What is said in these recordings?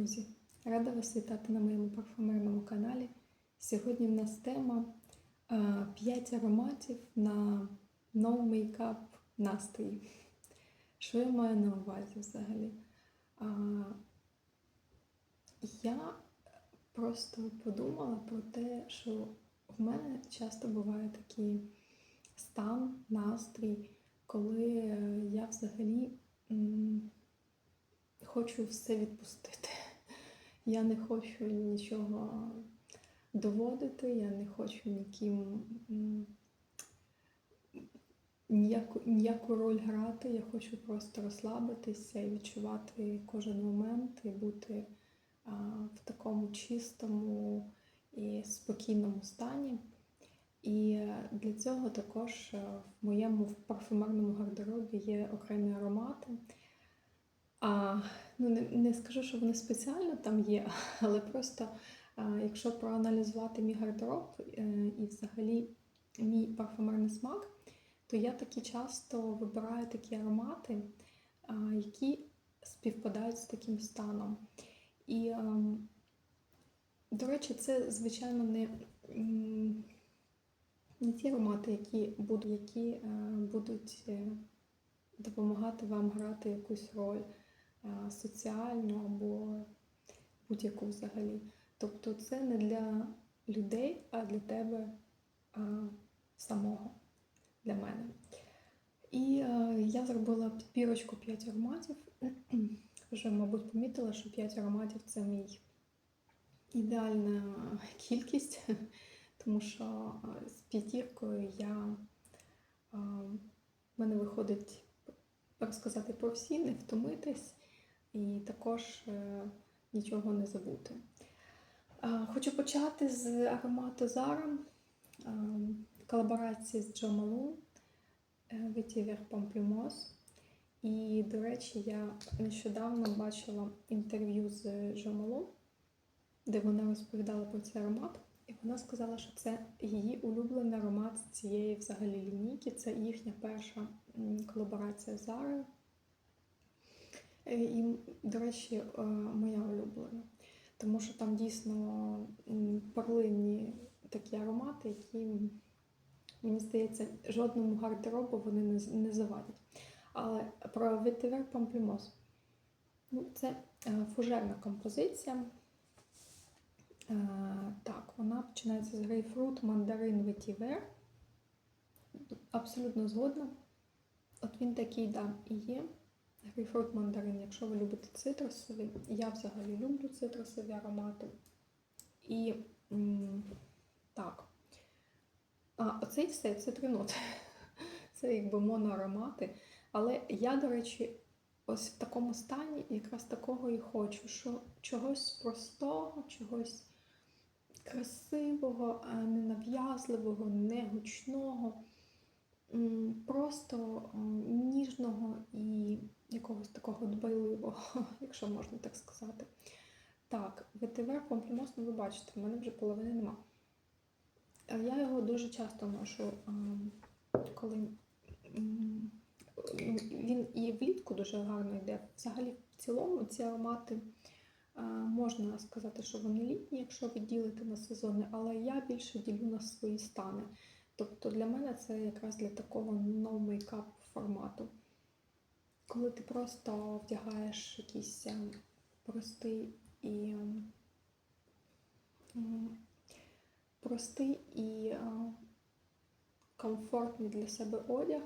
друзі! Рада вас вітати на моєму парфумерному каналі. Сьогодні в нас тема 5 ароматів на no makeup настрій. Що я маю на увазі взагалі? Я просто подумала про те, що в мене часто буває такий стан, настрій, коли я взагалі хочу все відпустити. Я не хочу нічого доводити, я не хочу ніким ніяку, ніяку роль грати. Я хочу просто розслабитися і відчувати кожен момент і бути а, в такому чистому і спокійному стані. І для цього також е, в моєму парфумерному гардеробі є окремі аромати. А, ну, не, не скажу, що вони спеціально там є, але просто а, якщо проаналізувати мій гардероб е, і взагалі мій парфумерний смак, то я такі часто вибираю такі аромати, а, які співпадають з таким станом. І, а, до речі, це, звичайно, не, не ті аромати, які будуть, які, е, будуть е, допомагати вам грати якусь роль соціальну або будь-яку взагалі. Тобто це не для людей, а для тебе е, самого, для мене. І е, я зробила підбірочку 5 ароматів. Вже, мабуть, помітила, що 5 ароматів це мій ідеальна кількість, тому що е, з п'ятіркою я е, в мене виходить розказати про всі, не втомитись і також е, нічого не забути. Хочу почати з аромату е, колаборації з Джо Малон Vetiver Pamplemousse. І, до речі, я нещодавно бачила інтерв'ю з Джо Малон, де вона розповідала про цей аромат. І вона сказала, що це її улюблений аромат з цієї взагалі лінійки. Це їхня перша колаборація з Zara. Е, І, до речі, е, моя улюблена. Тому що там дійсно перлинні такі аромати, які, мені здається, жодному гардеробу вони не, завадять. Але про Vetiver Pamplemousse. Ну, це е, фужерна композиція. Так, вона починається з грейпфрут, мандарин, ветівер. Абсолютно згодна. От він такий, да, і є. Грейпфрут, мандарин, якщо ви любите цитрусові. Я взагалі люблю цитрусові аромати. І м, так. А оцей все це три. Це якби моноаромати. Але я, до речі, ось в такому стані якраз такого і хочу, що чогось простого, чогось красивого, а не нав'язливого, не гучного, м, просто ніжного і якогось такого дбайливого, якщо можна так сказати. Так, ветивер комплімос, ну ви бачите, в мене вже половини нема. Я його дуже часто ношу, ем, коли він і влітку дуже гарно йде. Взагалі, в цілому ці аромати можна сказати, що вони літні, якщо ви ділите на сезони, але я більше ділю на свої стани. Тобто для мене це якраз для такого no makeup формату. Коли ти просто вдягаєш якийсь ем, простий і ем, простий і е, комфортний для себе одяг,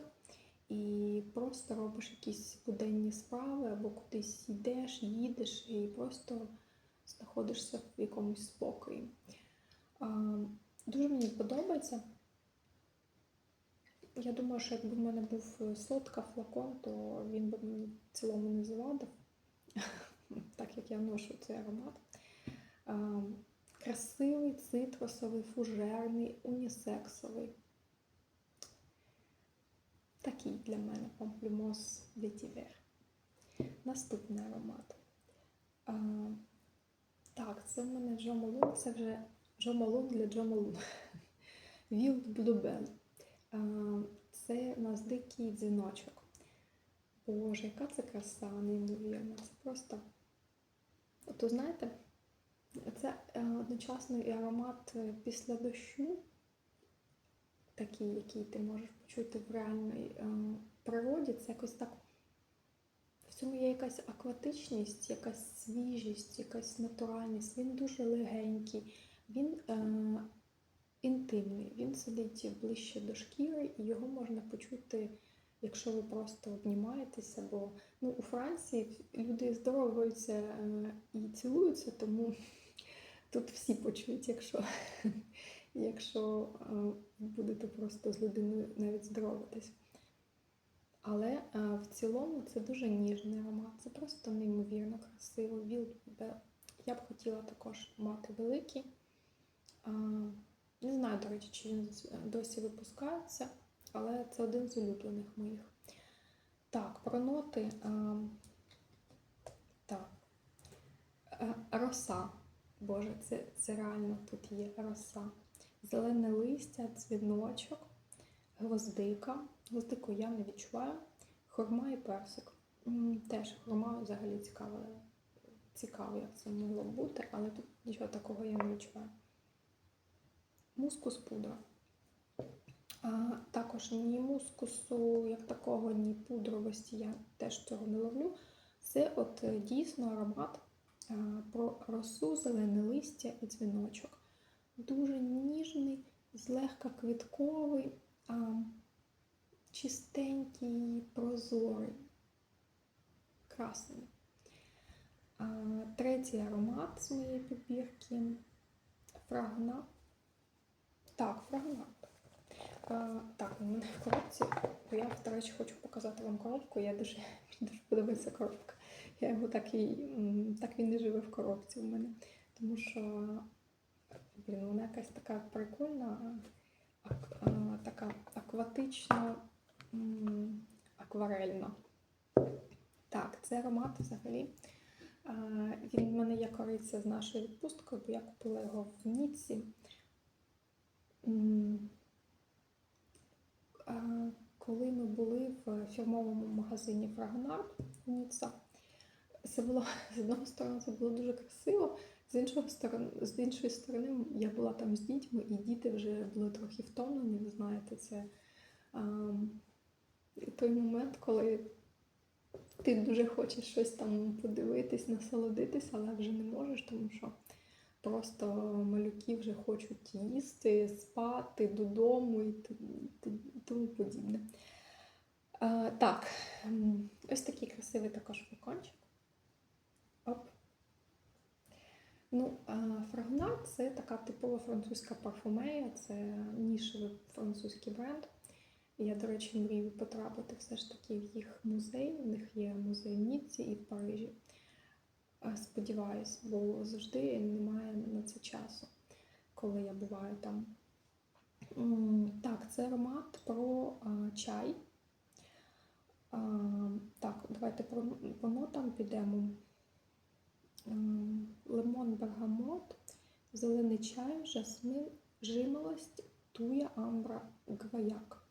і просто робиш якісь буденні справи, або кудись йдеш, їдеш і просто знаходишся в якомусь спокої. Дуже мені подобається. Я думаю, що якби в мене був сотка флакон, то він би мені в цілому не завадив, так як я ношу цей аромат. Красивий, цитрусовий, фужерний, унісексовий. Такий для мене памплюмос ветівер. Наступний аромат. А, так, це в мене Джо Малон, це вже Джо Малон для Джо Малон. Wild Bluebell. Це у нас дикий дзвіночок. Боже, яка це краса, неймовірна. Це просто то знаєте, це е, одночасно і аромат е, після дощу, такий, який ти можеш почути в реальній е, природі. Це якось так. В цьому є якась акватичність, якась свіжість, якась натуральність. Він дуже легенький, він інтимний, він сидить ближче до шкіри, і його можна почути, якщо ви просто обнімаєтеся. Бо ну, у Франції люди здоровуються е, і цілуються, тому тут всі почують, якщо, якщо е, будете просто з людиною навіть здороватись. Але е, в цілому це дуже ніжний аромат, це просто неймовірно красиво. Я б хотіла також мати великий. Не знаю, до речі, чи він досі випускається, але це один з улюблених моїх. Так, про ноти. Так. Е, Роса. Боже, це, це реально тут є роса. Зелене листя, дзвіночок, гвоздика. Гвоздику я не відчуваю. Хурма і персик. Теж хурма взагалі цікава. Цікаво, як це могло бути, але тут нічого такого я не відчуваю. Мускус пудра. Також ні мускусу, як такого, ні пудровості я теж цього не ловлю. Це от е, дійсно аромат а, про росу, зелене листя і дзвіночок. Дуже ніжний, злегка квітковий, чистенький, прозорий, красний. Третій аромат з моєї підбірки фрагна. Так, фрагмент. А, так, у мене в коробці. Я, до речі, хочу показати вам коробку. Я дуже, дуже подобається коробка. Я його так і так він не живе в коробці у мене. Тому що блін, вона якась така прикольна, ак- а, така акватична, акварельна. Так, це аромат взагалі. А, Він в мене є кориця з нашою відпусткою, бо я купила його в Ніці. Коли ми були в фірмовому магазині Фрагнард Ніцца, це було з одного сторони, це було дуже красиво, з іншого сторони, з іншої сторони, я була там з дітьми, і діти вже були трохи втомлені. Ви знаєте, це а, той момент, коли ти дуже хочеш щось там подивитись, насолодитись, але вже не можеш, тому що просто малюки вже хочуть їсти, спати додому і тому подібне. А, так, ось такий красивий також флакончик. Ну, а, це така типова французька парфумерія, це нішевий французький бренд. Я, до речі, мрію потрапити все ж таки в їх музей. У них є музей в Ніцці і в Парижі. Сподіваюсь, бо завжди немає на це часу, коли я буваю там. Так, це аромат про чай. Так, давайте по, нотам підемо. Лимон, бергамот, зелений чай, жасмин, жимолость, туя, амбра, гвояк.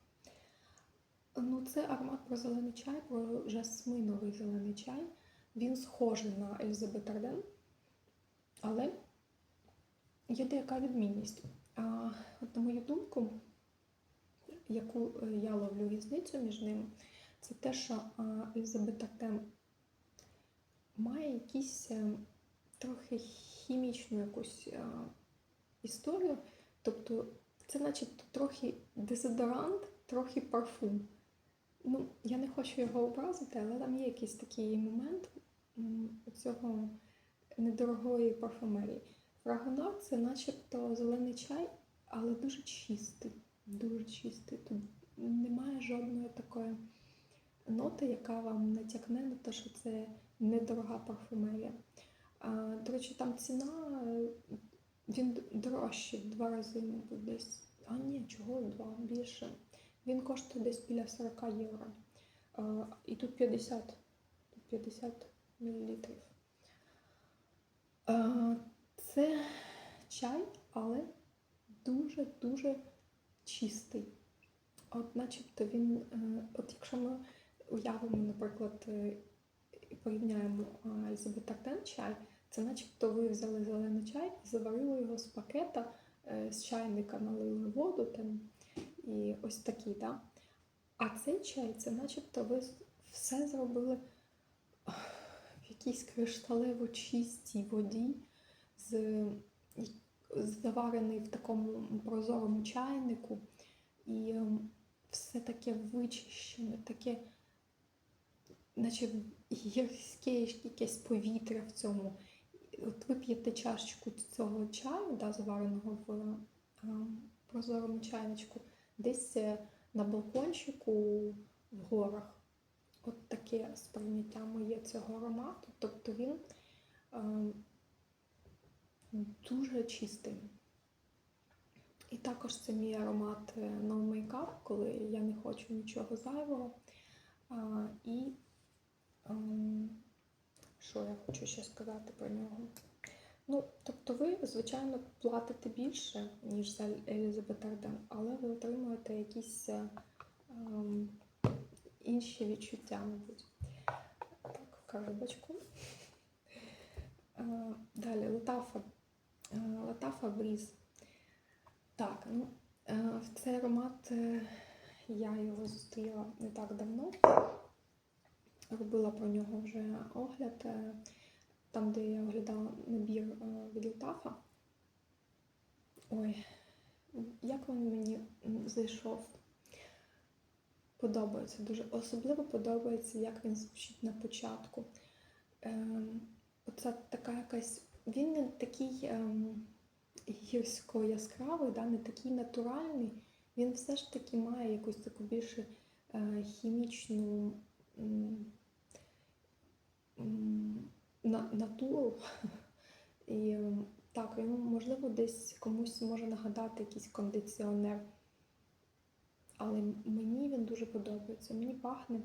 Ну, це аромат про зелений чай, про жасминовий зелений чай. Він схожий на Елізабет Арден, але є деяка відмінність. От на мою думку, яку е, я ловлю різницю між ними, це те, що Елізабет Арден має якісь е, трохи хімічну якусь е, історію. Тобто це начебто трохи дезодорант, трохи парфум. Ну, я не хочу його образити, але там є якийсь такий момент цього недорогої парфумерії. Фрагонар це начебто зелений чай, але дуже чистий. Дуже чистий. Тут немає жодної такої ноти, яка вам натякне на те, що це недорога парфумерія. А, до речі, там ціна, він в два рази, мабуть, десь. А ні, чого два більше. Він коштує десь біля 40 євро. А, і тут 50, тут 50 мл. Це чай, але дуже-дуже чистий. От начебто він, е, от якщо ми уявимо, наприклад, е, порівняємо Елізабет Арден чай, Це начебто ви взяли зелений чай і заварили його з пакета, е, з чайника налили воду там, і ось такий, да? А цей чай, це начебто ви все зробили якійсь кришталево чистій воді, з, заварений в такому прозорому чайнику, і ем, все таке вичищене, таке, наче гірське якесь повітря в цьому. От ви п'єте чашечку цього чаю, да, завареного в е, прозорому чайничку, десь е, на балкончику в горах. От таке сприйняття моє цього аромату. Тобто він е, дуже чистий. І також це мій аромат е, No Makeup, коли я не хочу нічого зайвого. А, і ем, що я хочу ще сказати про нього? Ну, тобто ви, звичайно, платите більше, ніж за Елізабет Арден, але ви отримуєте якісь е, ем, інші відчуття, мабуть. Так, коробочку. Е, далі Латафа. Е, Латафа Бріз. Так, ну, е, цей аромат я його зустріла не так давно. Робила про нього вже огляд, там, де я оглядала набір від Латафа. Ой, як він мені зайшов. Подобається дуже. Особливо подобається, як він звучить на початку. Ем, Оце така якась. Він не такий ем, гірсько яскравий, да, не такий натуральний. Він все ж таки має якусь таку більше е, хімічну м, м, на, натуру. І так, він, можливо, десь комусь може нагадати якийсь кондиціонер. Але мені він дуже подобається. Мені пахне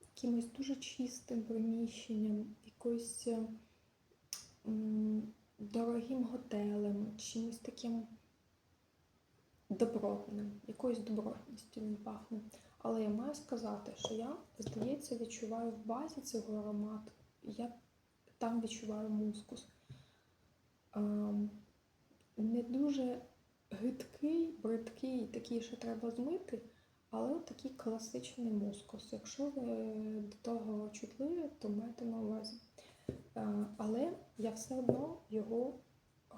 якимось дуже чистим приміщенням, якоюсь е, дорогим готелем, чимось таким добротним, якоюсь добротністю він пахне. Але я маю сказати, що я, здається, відчуваю в базі цього аромату, я там відчуваю мускус. Ем, не дуже гидкий, бридкий, такий, що треба змити, але такий класичний мускус. Якщо ви до того чутливі, то майте на увазі. Е, Але я все одно його е,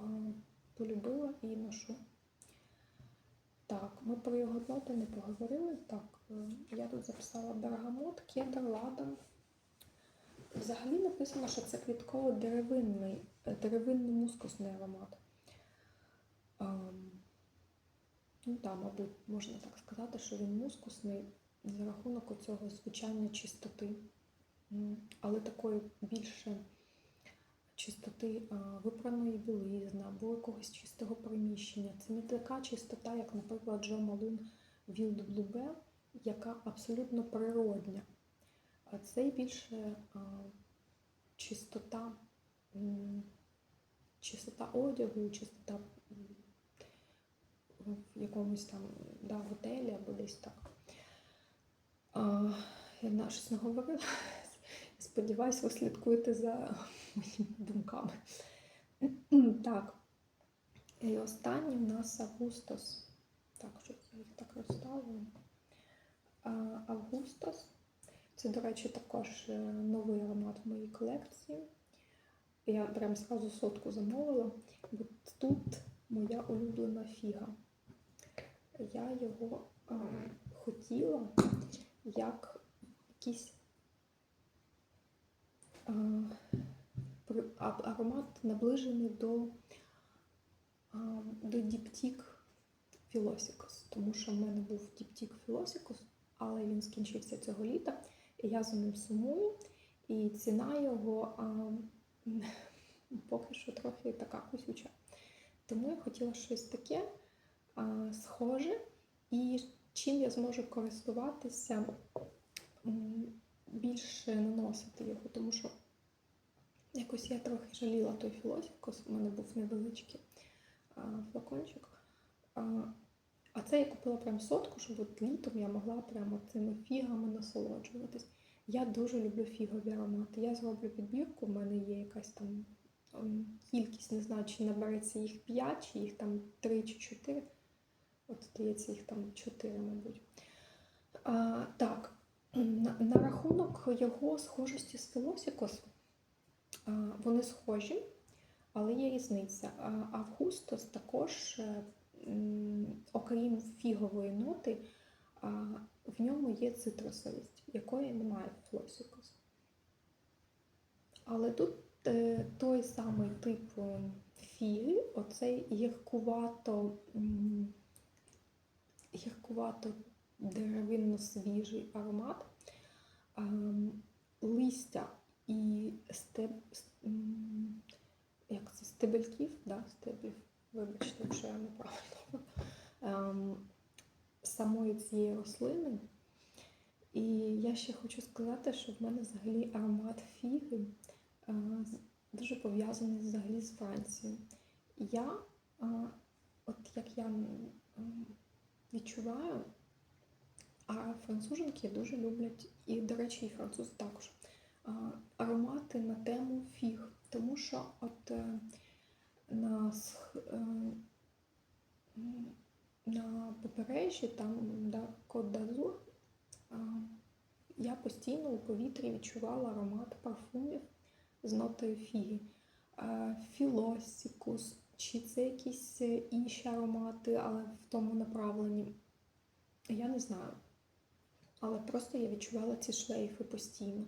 полюбила і ношу. Так, ми про його ноти не поговорили. Так, е, я тут записала бергамот, кедр, ладан. Взагалі написано, що це квітково-деревинний, е, деревинно-мускусний аромат. Ну так, мабуть, можна так сказати, що він мускусний за рахунок цього звичайної чистоти, але такої більше чистоти випраної білизни або якогось чистого приміщення. Це не така чистота, як, наприклад, Джо Малун Blue Bear, яка абсолютно природня. А цей більше чистота, чистота одягу, чистота в якомусь там да, готелі або десь так. А, я щось не говорила. Сподіваюсь, ви слідкуєте за моїми думками. Так. І останній у нас Августос. Так, що я їх так розставлю. Августос. Це, до речі, також е, новий аромат в моїй колекції. Я прям зразу сотку замовила, бо тут моя улюблена фіга. Я його а, хотіла як якийсь а, аромат наближений до, а, до діптік Філосікос, тому що в мене був діптік Філосікос, але він скінчився цього літа, і я за ним сумую, і ціна його а, поки що трохи така кусюча. Тому я хотіла щось таке схоже, і чим я зможу користуватися, більше наносити його, тому що якось я трохи жаліла той філосіфкос, у мене був невеличкий флакончик. А, це я купила прям сотку, щоб от літом я могла прямо цими фігами насолоджуватись. Я дуже люблю фігові аромати. Я зроблю підбірку, в мене є якась там кількість, не знаю, чи набереться їх 5, чи їх там 3 чи 4. От здається, їх там 4, мабуть. А, так, на, на рахунок його схожості з Філосікос, а, вони схожі, але є різниця. А, Августос також, е, окрім фігової ноти, а, в ньому є цитрусовість, якої немає в Флосікос. Але тут е, той самий тип фіги, оцей гіркувато, гіркувато деревинно свіжий аромат, ем, листя і стеб, як це, стебельків, да, стеблів, вибачте, якщо я неправильно. Ем, самої цієї рослини. І я ще хочу сказати, що в мене взагалі аромат фіги е, дуже пов'язаний взагалі з Францією. Я, е, от як я відчуваю, а француженки дуже люблять, і, до речі, і французи також, аромати на тему фіг. Тому що от е, на, е, на побережжі, там, да, Кот d'Azur, я постійно у повітрі відчувала аромат парфумів з нотою фіги. А, Філосікус, чи це якісь е, інші аромати, але в тому направленні. Я не знаю. Але просто я відчувала ці шлейфи постійно.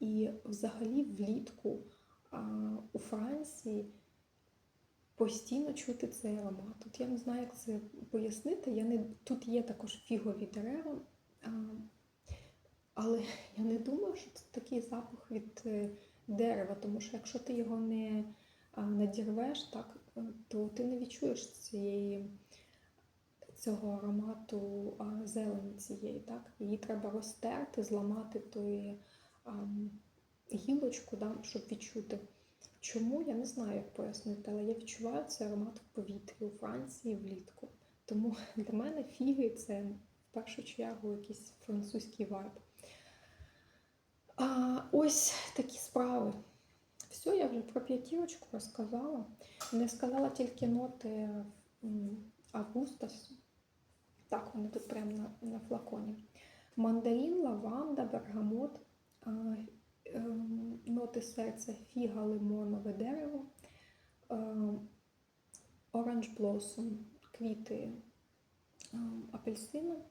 І взагалі влітку а, у Франції постійно чути цей аромат. Тут я не знаю, як це пояснити. Я не... Тут є також фігові дерева, а, але я не думаю, що це такий запах від е, дерева, тому що якщо ти його не надірвеш, так, то ти не відчуєш цієї цього аромату зелені цієї, так? Її треба розтерти, зламати тої гілочку, да, щоб відчути. Чому я не знаю, як пояснити, але я відчуваю цей аромат в повітрі у Франції влітку. Тому для мене фіги це в першу чергу якийсь французький вайб. А, ось такі справи. Все, я вже про п'ятірочку розказала. Не сказала тільки ноти Августас. Так, вони тут прямо на, на флаконі. Мандарин, лаванда, бергамот, а, ем, ноти серця, фіга, лимонове дерево, оранж блосом, квіти ем, апельсину,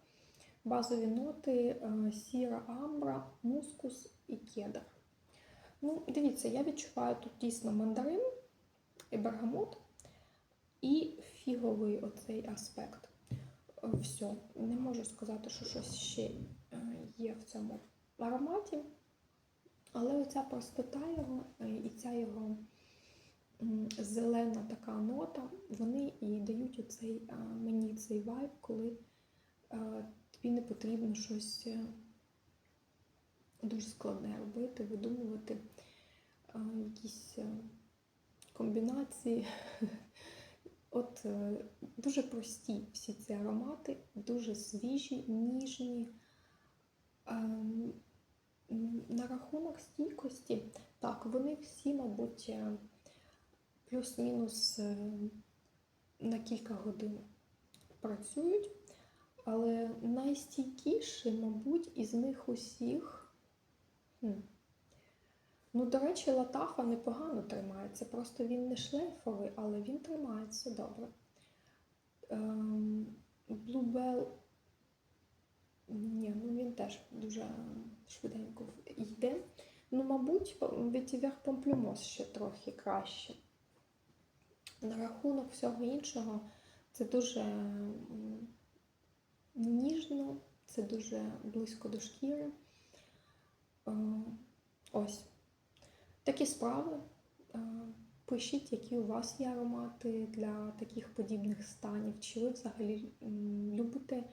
базові ноти, е, сіра амбра, мускус і кедр. Ну, дивіться, я відчуваю тут дійсно мандарин і бергамот, і фіговий оцей аспект. Е, Все, не можу сказати, що щось ще е, є в цьому ароматі. Але оця простота його е, і ця його зелена така нота, вони і дають оцей, мені цей вайб, коли тобі не потрібно щось дуже складне робити, видумувати е, якісь е, комбінації. От е, дуже прості всі ці аромати, дуже свіжі, ніжні. Ем, На рахунок стійкості, так, вони всі, мабуть, плюс-мінус на кілька годин працюють, але найстійкіший, мабуть, із них усіх. Ну, до речі, латафа непогано тримається. Просто він не шлейфовий, але він тримається добре. Ем, Bluebell, ні, ну він теж дуже швиденько йде. Ну, мабуть, Vetiver Pamplemousse ще трохи краще. На рахунок всього іншого, це дуже ніжно, це дуже близько до шкіри. Е, Ось. Такі справи. Е, Пишіть, які у вас є аромати для таких подібних станів. Чи ви взагалі любите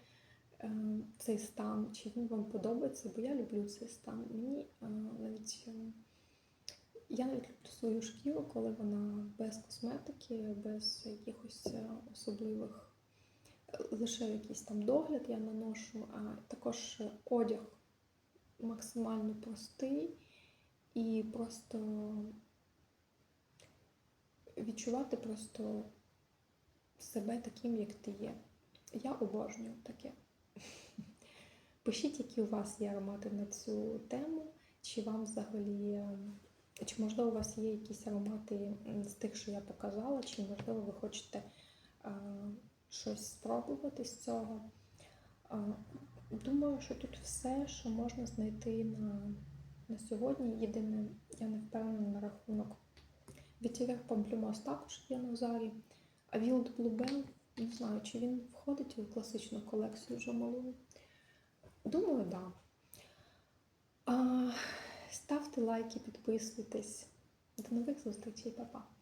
е, цей стан, чи він вам подобається, бо я люблю цей стан. Мені навіть я навіть люблю свою шкіру, коли вона без косметики, без якихось особливих, лише якийсь там догляд я наношу, а також одяг максимально простий і просто відчувати просто себе таким, як ти є. Я обожнюю таке. Пишіть, які у вас є аромати на цю тему, чи вам взагалі, чи можливо у вас є якісь аромати з тих, що я показала, чи можливо ви хочете е, щось спробувати з цього. Е, Думаю, що тут все, що можна знайти на, на сьогодні. Єдине, я не впевнена на рахунок. Вітівер Памплюмос також є на зарі. А Wild Bluebell, не знаю, чи він входить у класичну колекцію Жамалу. Думаю, так. Да. А, ставте лайки, підписуйтесь. До нових зустрічей, па-па.